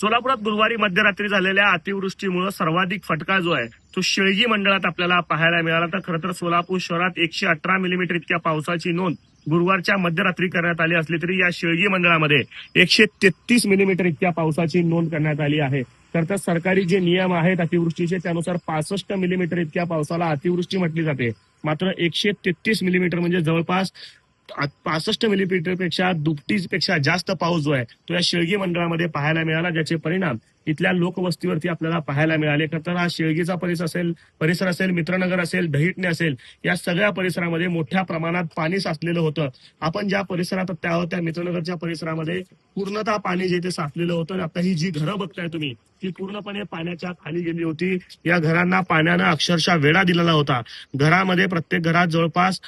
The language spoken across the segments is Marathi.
सोलापुरात गुरुवारी मध्यरात्री झालेल्या अतिवृष्टीमुळे सर्वाधिक फटका जो आहे तो शेळगी मंडळात आपल्याला पाहायला मिळाला. तर खरं तर सोलापूर शहरात एकशे अठरा मिलीमीटर इतक्या पावसाची नोंद गुरुवारच्या मध्यरात्री करण्यात आली असली तरी या शेळगी मंडळामध्ये एकशे तेहतीस मिलीमीटर इतक्या पावसाची नोंद करण्यात आली आहे. तर तर सरकारी जे नियम आहेत अतिवृष्टीचे त्यानुसार पासष्ट मिलीमीटर इतक्या पावसाला अतिवृष्टी म्हटली जाते. मात्र एकशे तेहतीस मिलीमीटर म्हणजे जवळपास पासष्ट मिलीमीटरपेक्षा दुपटीपेक्षा जास्त पाऊस जो आहे तो या शेळगी मंडळामध्ये पाहायला मिळाला ज्याचे परिणाम इथल्या लोकवस्तीवरती आपल्याला पाहायला मिळाले. खरं तर हा शेळगीचा परिसर असेल परिसर असेल मित्रनगर असेल दहिटणे असेल या सगळ्या परिसरामध्ये मोठ्या प्रमाणात पाणी साचलेलं होतं. आपण ज्या परिसरात त्या आहोत त्या मित्रनगरच्या परिसरामध्ये पूर्णतः पाणी जे ते साचलेलं होतं आता ही जी घरं बघताय तुम्ही ती पूर्णपणे पाण्याच्या खाली गेली होती. या घरांना पाण्यानं अक्षरशः वेढा दिलेला होता. घरामध्ये प्रत्येक घरात जवळपास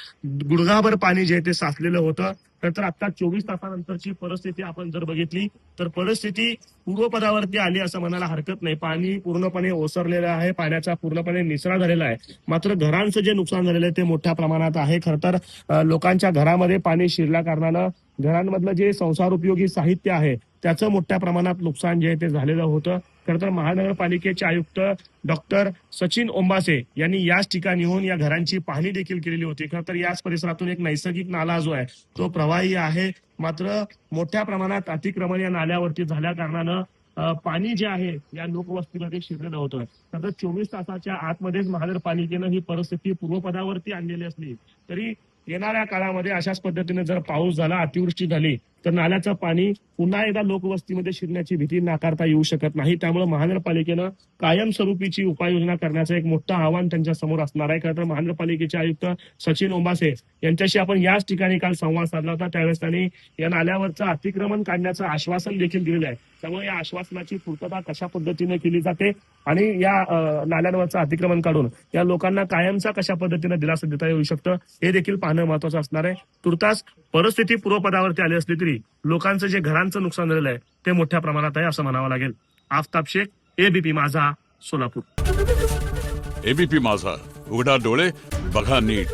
गुडघाभर पाणी जे ते साचलेलं होतं. तर आता चोवीस तासानंतरची परिस्थिती आपण जर बघितली तर परिस्थिती पूर्वपदावरती आली असं म्हणायला हरकत नाही. पाणी पूर्णपणे ओसरलेलं आहे. पाण्याचा पूर्णपणे निसरा झालेला आहे. मात्र घरांचं जे नुकसान झालेलं आहे ते मोठ्या प्रमाणात आहे. खरं तर लोकांच्या घरामध्ये पाणी शिरल्या कारणानं घरांमधलं जे संसार उपयोगी साहित्य आहे त्याचं मोठ्या प्रमाणात नुकसान जे आहे ते झालेलं होतं. खरं तर महानगरपालिकेचे आयुक्त डॉक्टर सचिन ओंबासे यांनी याच ठिकाणी येऊन या घरांची पाहणी देखील केलेली होती. खरं तर याच परिसरातून एक नैसर्गिक नाला जो आहे तो प्रवाही आहे. मात्र मोठ्या प्रमाणात अतिक्रमण या नाल्यावरती झाल्या कारणानं पाणी जे आहे या लोकवस्तीमध्ये शिरलेलं होतं. तर चोवीस तासाच्या आतमध्येच महानगरपालिकेनं ही परिस्थिती पूर्वपदावरती आणलेली असली तरी येणाऱ्या काळामध्ये अशाच पद्धतीने जर पाऊस झाला अतिवृष्टी झाली तर नाल्याचं पाणी पुन्हा एकदा लोकवस्तीमध्ये शिरण्याची भीती नाकारता येऊ शकत नाही. त्यामुळे महानगरपालिकेनं कायमस्वरूपीची उपाययोजना करण्याचं एक मोठं आव्हान त्यांच्यासमोर असणार आहे. खरं तर महानगरपालिकेचे आयुक्त सचिन ओंबासे यांच्याशी आपण याच ठिकाणी काल संवाद साधला होता. त्यावेळेस त्यांनी या नाल्यावरचं अतिक्रमण काढण्याचं आश्वासन देखील दिलेलं आहे. त्यामुळे या आश्वासनाची पूर्तता कशा पद्धतीने केली जाते आणि या नाल्यांवरचं अतिक्रमण काढून या लोकांना कायमचा कशा पद्धतीने दिलासा देता येऊ शकतं हे देखील पाहणं महत्वाचं असणार आहे. तुर्तास परिस्थिती पूर्वपदावरती आली असली तरी लोकांचं जे घरांचं नुकसान झालेलं आहे ते मोठ्या प्रमाणात आहे असं म्हणावं लागेल. आफताब शेख एबीपी माझा सोलापूर. एबीपी माझा. उघडा डोळे बघा नीट.